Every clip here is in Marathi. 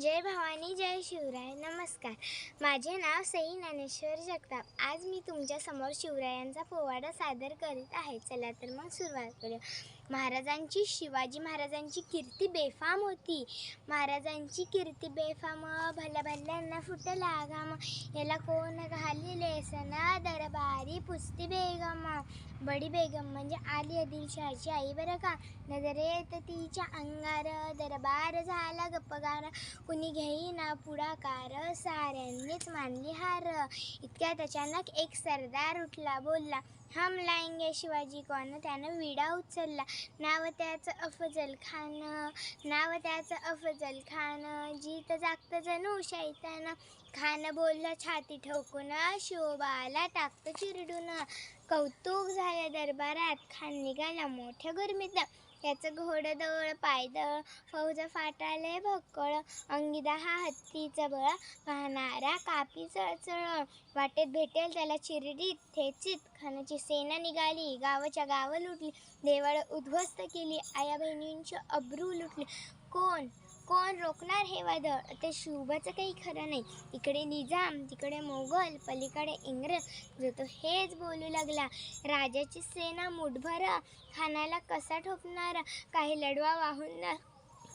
जय भवानी जय शिवराय. नमस्कार. माझे नाव सई ज्ञानेश्वर जगताप. आज मी तुमच्यासमोर शिवरायांचा पोवाडा सादर करीत आहे. चला तर मग सुरुवात करूया. महाराजांची शिवाजी महाराजांची कीर्ती बेफाम होती. महाराजांची कीर्ती बेफाम भल्या भल्यांना फुटला घाम याला कोण घालिले? सना दरबारी पुस्ती बेगम. बडी बेगम म्हणजे आली आदिलशहाची आई. बरं का? नजरेत तिच्या अंगार दरबार झाला गप्पगार. कुणी घेईना पुढाकार साऱ्यांनीच मानली हार. इतक्यात अचानक एक सरदार उठला बोलला हम लाएंगे शिवाजी कौन? त्यानं विडा उचलला. नाव त्याचं अफजल खान. नाव त्याचं अफजल खान. जीत जागतं जणू शैतान. खान बोलला छाती ठोकून शोभाला टाकतं चिरडून. कौतुक झालं दरबारात. खान निघाला मोठ्या गरमीत. याचं घोडं दवळ पायदळ फौज फाटाले भक्कळ अंगी दहा हत्तीचं बळ पाहणारा कापी चळचळ. वाटेत भेटेल त्याला चिरडीत ठेचीत खानाची सेना निघाली गावाच्या गावं लुटली देवळं उद्ध्वस्त केली आया बहिणींची अब्रू लुटली. कोण? कोण रोखणार हे वादळ? ते शुभाचं काही खरं नाही. इकडे निजाम तिकडे मोगल पलीकडे इंग्रज. जो तो हेच बोलू लागला. राजाची सेना मुठभर. खानाला कसा ठोकणार? काही लढवा वाहून न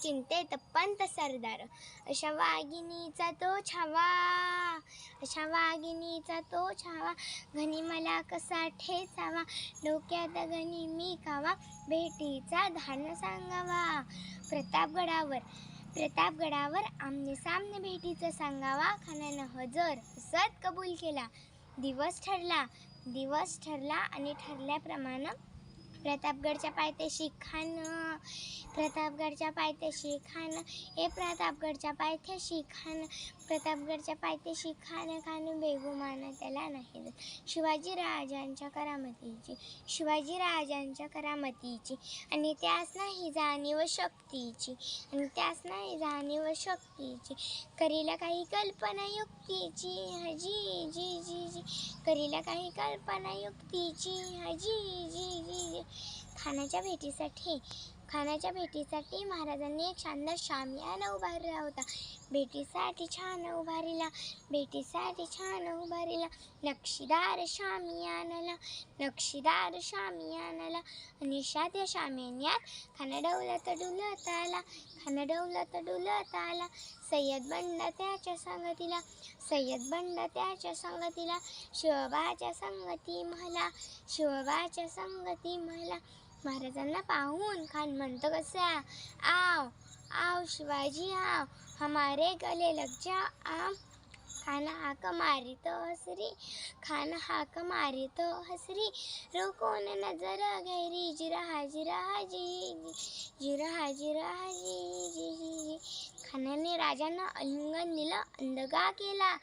चिंतेत पंत सरदार. अशा वाघिणीचा तो छावा. अशा वाघिणीचा तो छावा. घनी मला कसा ठेचावा? डोक्यात घनी मी कावा भेटीचा धान सांगावा. प्रतापगडावर प्रतापगडावर आमने सामने भेटीचं सांगावा खानानं हजर हसत कबूल केला. दिवस ठरला. दिवस ठरला आणि ठरल्याप्रमाणे प्रतापगडच्या पायथ्याशी खान प्रतापगडच्या पायथ्याशी खान हे प्रतापगडच्या पायथ्याशी खान प्रतापगडच्या पायथ्याशी खान खान बेगुमान त्याला नाही शिवाजी राजांच्या करामतीची शिवाजी राजांच्या करामतीची आणि त्यास नाही जाणीव शक्तीची आणि त्यास नाही जाणीव शक्तीची. करीला काही कल्पना युक्तीची हजी जी जी जी. करीला काही कल्पना युक्तीची हजी जी जी जी. खानाच्या भेटीसाठी खानाच्या भेटीसाठी महाराजांनी एक शानदार शामियाना उभारला होता. भेटीसाठी छान उभारीला भेटीसाठी छान उभारीला. नक्षीदार शामियानाला नक्षीदार शामियानाला. आणि या त्या शामियान्यात खाना तर डुलत आला खाना तर डुलत आला सय्यद बंड त्याच्या संगतीला सय्यद बंड त्याच्या संगतीला. शिवबाच्या संगती मला शिवबाच्या संगती मला. महाराजांना पाहून खान म्हणतो कसा आव आव शिवाजी आव हमारे गले लग जा आम खाना हाक मारी तो हसरी खाना हाक मारी तो हसरी रोकून नजर गैरी जिरा हाजिरा हाजी जिरा जिरा जी जी जी खानाने राजांना अलिंगन दिलं अंधगा केला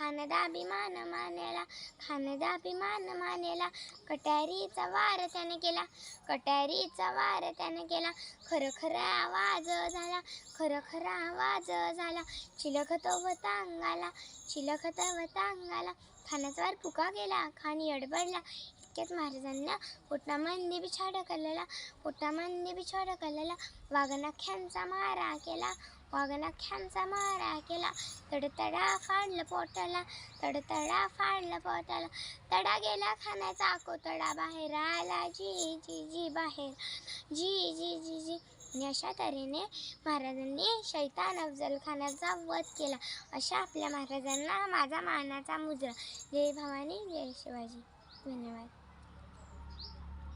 खानदाभिमान मानेला खानदाभिमान मानेला. कटारीचा वार त्याने केला कटारीचा वार त्याने केला. खरखरा आवाज झाला खरं खरा आवाज झाला. चिलखत वतांगाला चिलखत वतांगाला खानाचा वार पुका गेला खाणी अडबडला इतक्यात महाराजांना पोटामांनी बिछाड ढकललेला पोटामांनी बिछाड ढकललेला वाघनाख्यांचा मारा केला वाघनाख्यांचा मारा केला. तडतडा फाडलं पोटाला तडतडा फाडलं पोटाला. तडा गेला खाण्याचा कोतडा बाहेर आला जी जी जी बाहेर. जी जी जी जी. आणि अशा तऱ्हेने महाराजांनी शैतान अफजल खानाचा वध केला. अशा आपल्या महाराजांना माझा मानाचा मुजरा. जय भवानी जय शिवाजी. धन्यवाद.